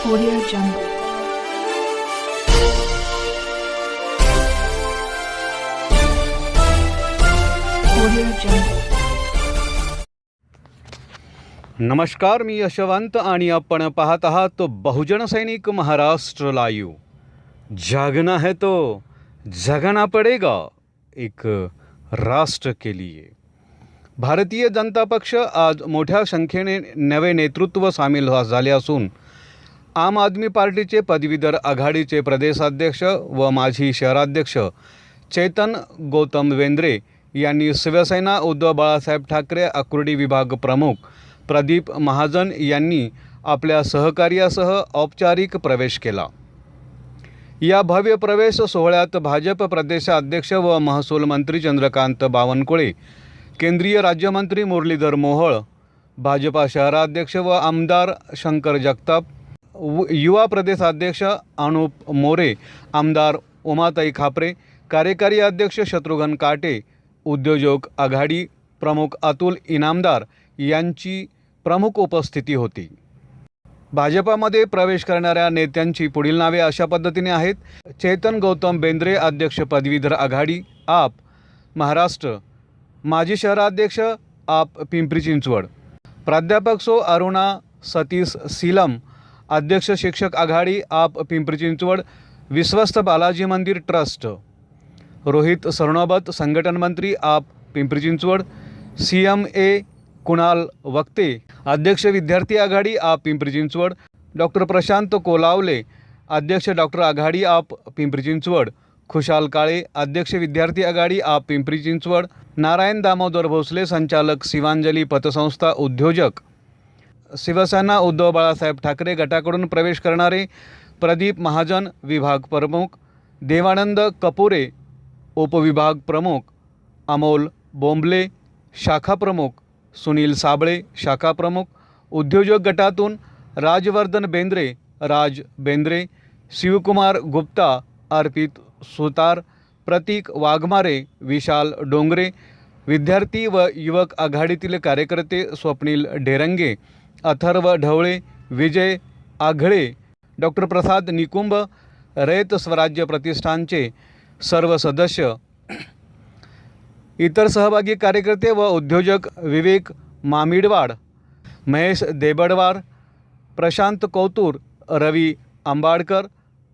Audio Jungle. Audio Jungle. नमस्कार, मी यशवंत आणि आपण पाहत आहात बहुजन सैनिक महाराष्ट्र लाईव्ह जागना है तो जगना पडेगा, एक राष्ट्र के लिए भारतीय जनता पक्ष आज मोठ्या संख्येने नवे नेतृत्व सामील झाले असून आम आदमी पार्टीचे पदवीधर आघाडीचे प्रदेशाध्यक्ष व माजी शहराध्यक्ष चेतन गौतम वेंद्रे यांनी शिवसेना उद्धव बाळासाहेब ठाकरे आकुर्डी विभाग प्रमुख प्रदीप महाजन यांनी आपल्या सहकार्यासह औपचारिक प्रवेश केला. या भव्य प्रवेश सोहळ्यात भाजप प्रदेशाध्यक्ष व महसूल मंत्री चंद्रकांत बावनकुळे केंद्रीय राज्यमंत्री मुरलीधर मोहोळ भाजपा शहराध्यक्ष व आमदार शंकर जगताप युवा प्रदेशाध्यक्ष अनुप मोरे आमदार उमाताई खापरे कार्यकारी अध्यक्ष शत्रुघ्न काटे उद्योजक आघाडी प्रमुख अतुल इनामदार यांची प्रमुख उपस्थिती होती. भाजपामध्ये प्रवेश करणाऱ्या नेत्यांची पुढील नावे अशा पद्धतीने आहेत. चेतन गौतम बेंद्रे अध्यक्ष पदवीधर आघाडी आप. महाराष्ट्र. माजी शहराध्यक्ष आप. पिंपरी चिंचवड. प्राध्यापक सो अरुणा सतीश सीलम अध्यक्ष शिक्षक आघाडी आप पिंपरी चिंचवड विश्वस्त बालाजी मंदिर ट्रस्ट रोहित सरनोबत संघटन मंत्री AAP Pimpri Chinchwad C M A Kunal Vakte अध्यक्ष विद्यार्थी आघाडी आप पिंपरी चिंचवड डॉक्टर प्रशांत कोलावले अध्यक्ष डॉक्टर आघाडी आप पिंपरी चिंचवड खुशाल काळे अध्यक्ष विद्यार्थी आघाडी आप पिंपरी चिंचवड नारायण दामोदर भोसले संचालक शिवांजली पतसंस्था उद्योजक शिवसेना उद्धव बाळासाहेब ठाकरे गटाकडून प्रवेश करणारे प्रदीप महाजन विभाग प्रमुख देवानंद कपुरे उपविभाग प्रमुख अमोल बोंबले शाखा प्रमुख सुनील साबळे शाखा प्रमुख उद्योजक गटातून राजवर्धन बेंद्रे राज बेंद्रे शिवकुमार गुप्ता अर्पित सुतार प्रतीक वाघमारे विशाल डोंगरे विद्यार्थी व युवक आघाडीतील कार्यकर्ते स्वप्नील ढेरंगे अथर्व ढवळे विजय आघळे डॉक्टर प्रसाद निकुंभ रयत स्वराज्य प्रतिष्ठानचे सर्व सदस्य इतर सहभागी कार्यकर्ते व उद्योजक विवेक मामिडवाड महेश देबडवार प्रशांत कौतूर रवी आंबाडकर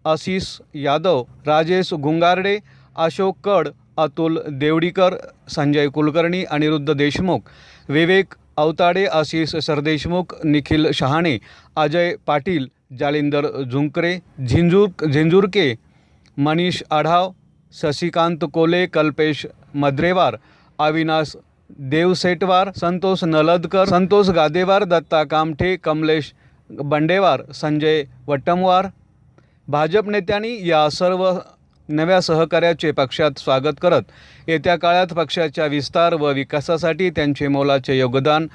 आशिष यादव राजेश गुंगारडे अशोक कड अतुल देवडीकर संजय कुलकर्णी अनिरुद्ध देशमुख विवेक अवताडे आशिष सरदेशमुख निखिल शहाणे अजय पाटील जालिंदर झुंकरे झिंजूर झिंजुरके मनीष आढाव शशिकांत कोले कल्पेश मद्रेवार अविनाश देवसेटवार संतोष नलदकर संतोष गादेवार दत्ता कामठे कमलेश बंडेवार संजय वट्टमवार. भाजप नेत्यांनी या सर्व नव्या सहकार्याचे पक्षात स्वागत करत येत्या काळात पक्षाच्या विस्तार व विकासासाठी त्यांचे मोलाचे योगदान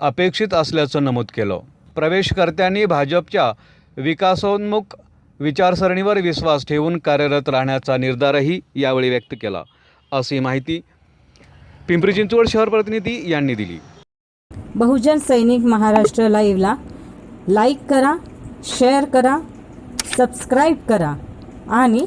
अपेक्षित असल्याचं नमूद केलं. प्रवेशकर्त्यांनी भाजपच्या विकासोन्मुख विचारसरणीवर विश्वास ठेवून कार्यरत राहण्याचा निर्धारही यावेळी व्यक्त केला. अशी माहिती पिंपरी चिंचवड शहर प्रतिनिधी यांनी दिली. बहुजन सैनिक महाराष्ट्र लाईव्हला लाईक करा शेअर करा सबस्क्राईब करा आणि